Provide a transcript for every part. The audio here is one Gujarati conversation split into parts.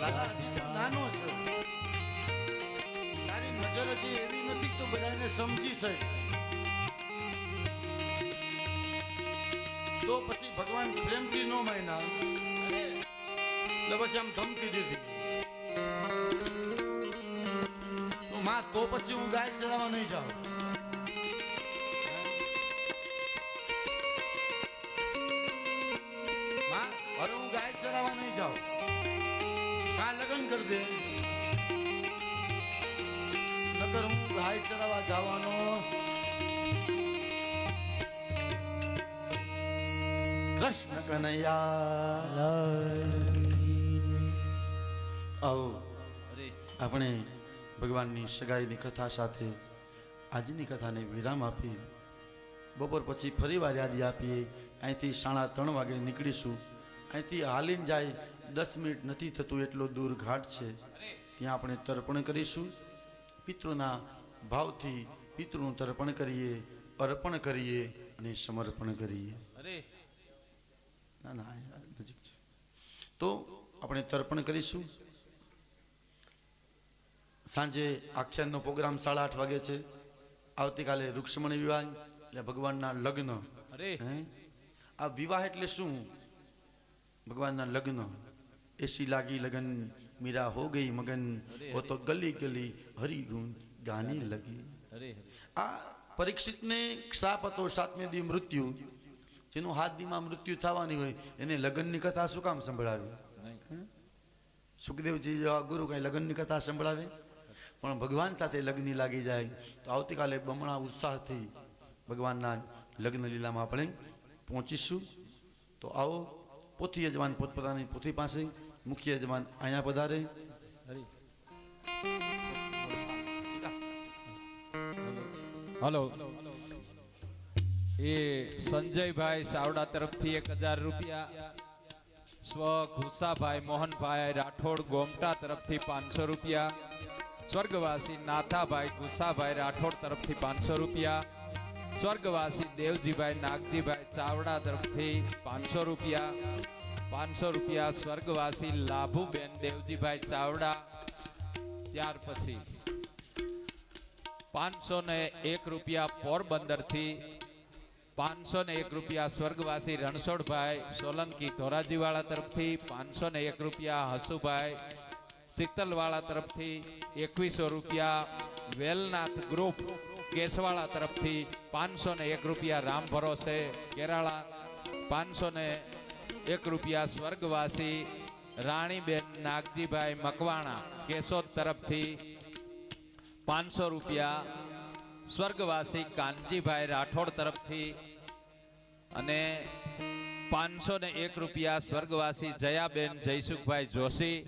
નાનો છે. તારી નજર હજી એવી નથી તો બધાને સમજી શકે. તો પછી ભગવાન પ્રેમથી નો માયના એટલે પછી આમ ધમકી દીધી. માં તો પછી હું ગાય ચડાવવા નહીં જાઉં. નકર હું ચડાવવા જવાનો. કૃષ્ણ કનૈયા. આવો આપણે ભગવાનની સગાઈની કથા સાથે આજની કથાને વિરામ આપી બપોર પછી ફરી વાર યાદી આપીએ. અહીંથી સાડા ત્રણ વાગે નીકળીશું. અહીંથી હાલીને જાય દસ મિનિટ નથી થતું એટલો દૂર ઘાટ છે. ત્યાં આપણે તર્પણ કરીશું. પિતૃના ભાવથી પિતૃનું તર્પણ કરીએ અર્પણ કરીએ અને સમર્પણ કરીએ. અરે. ના ના નજીક છે. તો આપણે તર્પણ કરીશું. સાંજે આખ્યાનનો પ્રોગ્રામ સાડા આઠ વાગે છે. આવતીકાલે રૂક્ષ્મણી વિવાહ એટલે ભગવાનના લગ્ન. અરે. આ વિવાહ એટલે શું? ભગવાનના લગ્ન. એસી લાગી લગન મીરા હો ગઈ મગન. હો તો ગલી ગલી હરી ગુણ ગાને લગી. આ પરીક્ષિતને શ્રાપ હતો સાતમે દી મૃત્યુ. જેનું હાથ દીમાં મૃત્યુ થવાની હોય એને લગ્નની કથા શું કામ સંભળાવી? સુખદેવજી જેવા ગુરુ કાંઈ લગ્નની કથા સંભળાવે? પણ ભગવાન સાથે લગ્ન લાગી જાય તો આવતીકાલે બમણા ઉત્સાહથી ભગવાનના લગ્ન લીલામાં આપણે પહોંચીશું. તો આવો પોથી યજમાન પોતપોતાની પોથી પાસે મુખ્ય યજમાન અહીંયા પધારે. હલો. એ સંજયભાઈ સાવડા તરફથી એક હજાર રૂપિયા. સ્વ ઘુસાભાઈ મોહનભાઈ રાઠોડ ગોમટા તરફથી પાંચસો રૂપિયા. સ્વર્ગવાસી નાથાભાઈ ઘુસાભાઈ રાઠોડ તરફથી પાંચસો રૂપિયા. સ્વર્ગવાસી દેવજીભાઈ નાગજીભાઈ ચાવડા તરફથી પાંચસો રૂપિયા. પાંચસો રૂપિયા સ્વર્ગવાસી લાભુબેન દેવજીભાઈ ચાવડા. ત્યાર પછી પાંચસો ને એક રૂપિયા પોરબંદરથી પાંચસો ને એક રૂપિયા સ્વર્ગવાસી રણછોડભાઈ સોલંકી ધોરાજીવાળા તરફથી પાંચસો ને એક રૂપિયા હસુભાઈ શીતલવાળા તરફથી, એકવીસો રૂપિયા વેલનાથ ગ્રુપ કેસવાળા તરફથી પાંચસો ને એક રૂપિયા રામ ભરોસે કેરાળા પાંચસો ને એક રૂપિયા સ્વર્ગવાસી રાણીબેન નાગજીભાઈ મકવાણા કેશોદ તરફથી પાંચસો રૂપિયા સ્વર્ગવાસી કાનજીભાઈ રાઠોડ તરફથી અને પાંચસો ને એક રૂપિયા સ્વર્ગવાસી જયાબેન જયસુખભાઈ જોશી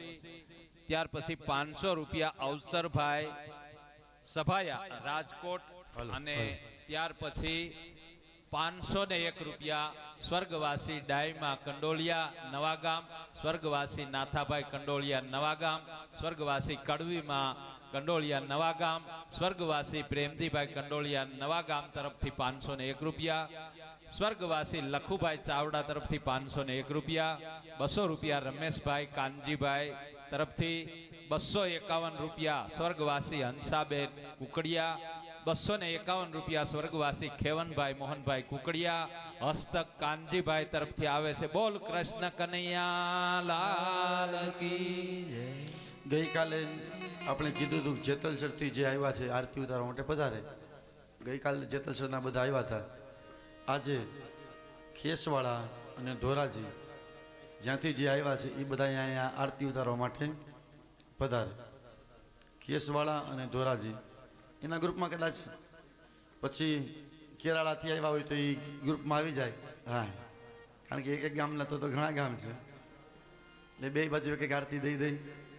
ત્યાર પછી પાંચસો રૂપિયા અવસરભાઈ સભાયા રાજકોટ અને ત્યાર પછી પાંચસો ને એક રૂપિયા સ્વર્ગવાસી ડાયમા કંડોળિયા નવાગામ સ્વર્ગવાસી નાથાભાઈ કંડોળિયા નવાગામ સ્વર્ગવાસી કડવીમાં કંડોલિયા નવાગામ સ્વર્ગવાસી પ્રેમજીભાઈ કંડોલિયા નવાગામ તરફથી પાંચસો ને એક રૂપિયા, સ્વર્ગવાસી લખુભાઈ ચાવડા તરફથી પાંચસો ને એક રૂપિયા, બસો રૂપિયા રમેશભાઈ કાનજીભાઈ તરફથી બસો એકાવન રૂપિયા સ્વર્ગવાસી હંસાબેન કુકડિયા, બસો ને એકાવન રૂપિયા સ્વર્ગવાસી ખેવનભાઈ મોહનભાઈ કુકડિયા, હસ્તક કાનજીભાઈ તરફથી આવે છે બોલ કૃષ્ણ કનૈયા, લાલ કી જય. ગઈકાલે આપણે કીધું હતું જેતલસરથી જે આવ્યા છે, આરતી ઉતારવા માટે પધારે ગઈકાલે જેતલસરના બધા આવ્યા હતા. આજે ખેસવાળા અને ધોરાજી જ્યાંથી જે આવ્યા છે, એ બધા અહીંયા આરતી ઉતારવા માટે પધારે ખેસવાળા અને ધોરાજી, એના ગ્રુપમાં કદાચ પછી કેરાળાથી આવ્યા હોય તો એ ગ્રુપમાં આવી જાય. હા, કારણ કે એક એક ગામના તો ઘણા ગામ છે. એટલે બે બાજુ એક એક આરતી દઈ દઈ.